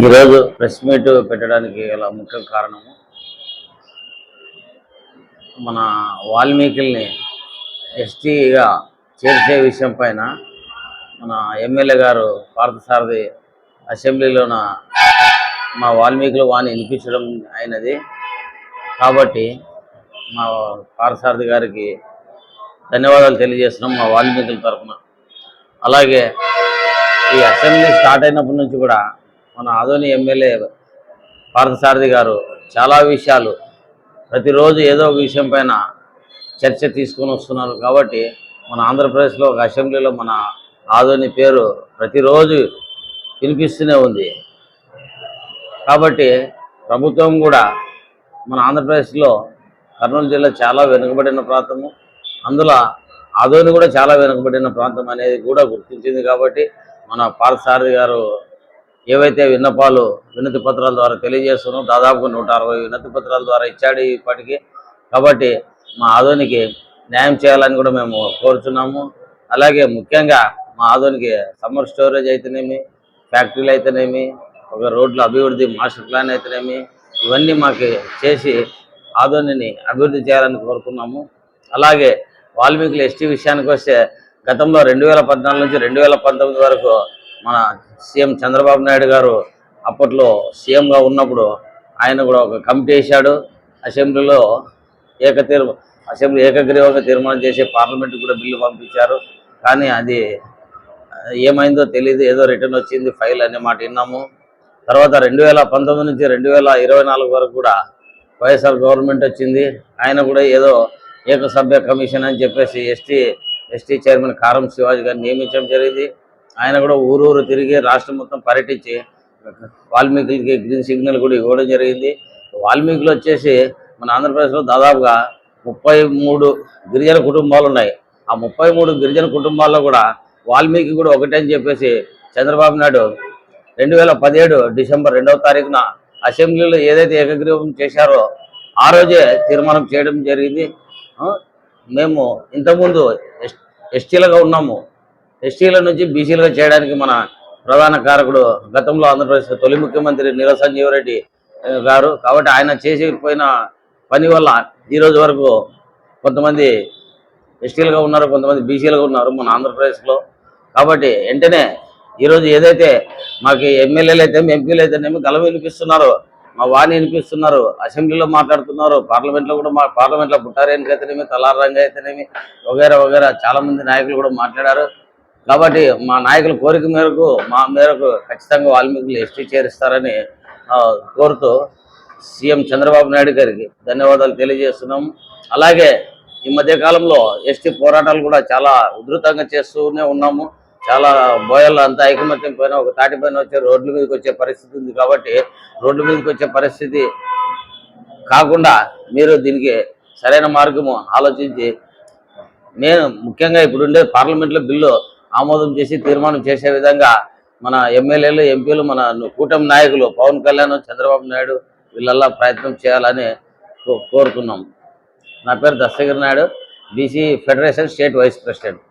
ఈరోజు press meet పెట్టడానికి గల ముఖ్య కారణము మన వాల్మీకిల్ని ఎస్టీగా చేర్చే విషయం పైన మన ఎమ్మెల్యే గారు పార్థసారథి అసెంబ్లీలోన మా వాల్మీకులు వాణి వినిపించడం అయినది. కాబట్టి మా పార్థసారథి గారికి ధన్యవాదాలు తెలియజేస్తున్నాం మా వాల్మీకుల తరఫున. అలాగే ఈ అసెంబ్లీ స్టార్ట్ అయినప్పటి నుంచి కూడా మన ఆదోని ఎమ్మెల్యే పార్థసారథి గారు చాలా విషయాలు. ప్రతిరోజు ఏదో ఒక విషయం పైన చర్చ తీసుకొని వస్తున్నారు కాబట్టి మన ఆంధ్రప్రదేశ్లో ఒక అసెంబ్లీలో మన ఆదోని పేరు ప్రతిరోజు వినిపిస్తూనే ఉంది. కాబట్టి ప్రభుత్వం కూడా మన ఆంధ్రప్రదేశ్లో కర్నూలు జిల్లా చాలా వెనుకబడిన ప్రాంతము. అందులో ఆదోని కూడా చాలా వెనుకబడిన ప్రాంతం అనేది కూడా గుర్తించింది కాబట్టి మన పార్థసారథి గారు ఏవైతే విన్నపాలు వినతి పత్రాల ద్వారా తెలియజేస్తున్నాం దాదాపు నూట అరవై వినతి పత్రాల ద్వారా ఇచ్చాడు ఇప్పటికీ. కాబట్టి మా ఆదోనికి న్యాయం చేయాలని కూడా మేము కోరుచున్నాము. అలాగే ముఖ్యంగా మా ఆదోనికి సమ్మర్ స్టోరేజ్ అయితేనేమి ఫ్యాక్టరీలు అయితేనేమి ఒక రోడ్ల అభివృద్ధి మాస్టర్ ప్లాన్ అయితేనేమి ఇవన్నీ మాకు చేసి ఆదోనిని అభివృద్ధి చేయాలని కోరుకున్నాము. అలాగే వాల్మీకులు ఎస్టీ విషయానికి వస్తే గతంలో రెండు వేల పద్నాలుగు నుంచి రెండు వేల పంతొమ్మిది వరకు మన సీఎం చంద్రబాబు నాయుడు గారు అప్పట్లో సీఎంగా ఉన్నప్పుడు ఆయన కూడా ఒక కమిటీ వేశాడు. అసెంబ్లీలో ఏకతీర్ అసెంబ్లీ ఏకగ్రీవంగా తీర్మానం చేసి పార్లమెంట్ కూడా బిల్లు పంపించారు. కానీ అది ఏమైందో తెలియదు ఏదో రిటర్న్ వచ్చింది ఫైల్ అనే మాట విన్నాము. తర్వాత రెండు వేల పంతొమ్మిది నుంచి రెండు వేల ఇరవై నాలుగు వరకు కూడా వైఎస్ఆర్ గవర్నమెంట్ వచ్చింది. ఆయన కూడా ఏదో ఏకసభ్య కమిషన్ అని చెప్పేసి ఎస్టీ ఎస్టీ చైర్మన్ కారం శివాజీ గారిని నియమించడం జరిగింది. ఆయన కూడా ఊరూరు తిరిగి రాష్ట్రం మొత్తం పర్యటించి వాల్మీకులకి గ్రీన్ సిగ్నల్ కూడా ఇవ్వడం జరిగింది. వాల్మీకులు వచ్చేసి మన ఆంధ్రప్రదేశ్లో దాదాపుగా ముప్పై మూడు గిరిజన కుటుంబాలు ఉన్నాయి. ఆ ముప్పై మూడు గిరిజన కుటుంబాల్లో కూడా వాల్మీకి కూడా ఒకటే అని చెప్పేసి చంద్రబాబు నాయుడు రెండు వేల పదిహేడు డిసెంబర్ రెండవ తారీఖున అసెంబ్లీలో ఏదైతే ఏకగ్రీవం చేశారో ఆ రోజే తీర్మానం చేయడం జరిగింది. మేము ఇంతకుముందు ఎస్ ఎస్టీలుగా ఉన్నాము. ఎస్టీల నుంచి బీసీలుగా చేయడానికి మన ప్రధాన కారకుడు గతంలో ఆంధ్రప్రదేశ్ తొలి ముఖ్యమంత్రి నీల సంజీవరెడ్డి గారు. కాబట్టి ఆయన చేసిపోయిన పని వల్ల ఈ రోజు వరకు కొంతమంది ఎస్టీలుగా ఉన్నారు కొంతమంది బీసీలుగా ఉన్నారు మన ఆంధ్రప్రదేశ్లో. కాబట్టి వెంటనే ఈరోజు ఏదైతే మాకు ఎమ్మెల్యేలు అయితే ఎంపీలు అయితేనేమి గలం వినిపిస్తున్నారు మా వాణి వినిపిస్తున్నారు అసెంబ్లీలో మాట్లాడుతున్నారు పార్లమెంట్లో కూడా మా పార్లమెంట్లో బుట్టారేనికి తలారంగా అయితేనేమి వగేరా వగేరా చాలా మంది నాయకులు కూడా మాట్లాడారు. కాబట్టి మా నాయకుల కోరిక మేరకు మా మేరకు ఖచ్చితంగా వాల్మీకులు ఎస్టీ చేరుస్తారని కోరుతూ సీఎం చంద్రబాబు నాయుడు గారికి ధన్యవాదాలు తెలియజేస్తున్నాం. అలాగే ఈ మధ్య కాలంలో ఎస్టీ పోరాటాలు కూడా చాలా ఉధృతంగా చేస్తూనే ఉన్నాము. చాలా బోయలు అంతా ఐకమత్యం పైన ఒక తాటి పైన వచ్చే రోడ్ల మీదకి వచ్చే పరిస్థితి ఉంది కాబట్టి రోడ్ల మీదకి వచ్చే పరిస్థితి కాకుండా మీరు దీనికి సరైన మార్గము ఆలోచించి నేను ముఖ్యంగా ఇప్పుడుండే పార్లమెంట్లో బిల్లు ఆమోదం చేసి తీర్మానం చేసే విధంగా మన ఎమ్మెల్యేలు ఎంపీలు మన కూటమి నాయకులు పవన్ కళ్యాణ్ చంద్రబాబు నాయుడు వీళ్ళల్లా ప్రయత్నం చేయాలని కోరుతున్నాం నా పేరు Dastagiri Naidu BC federation state vice president.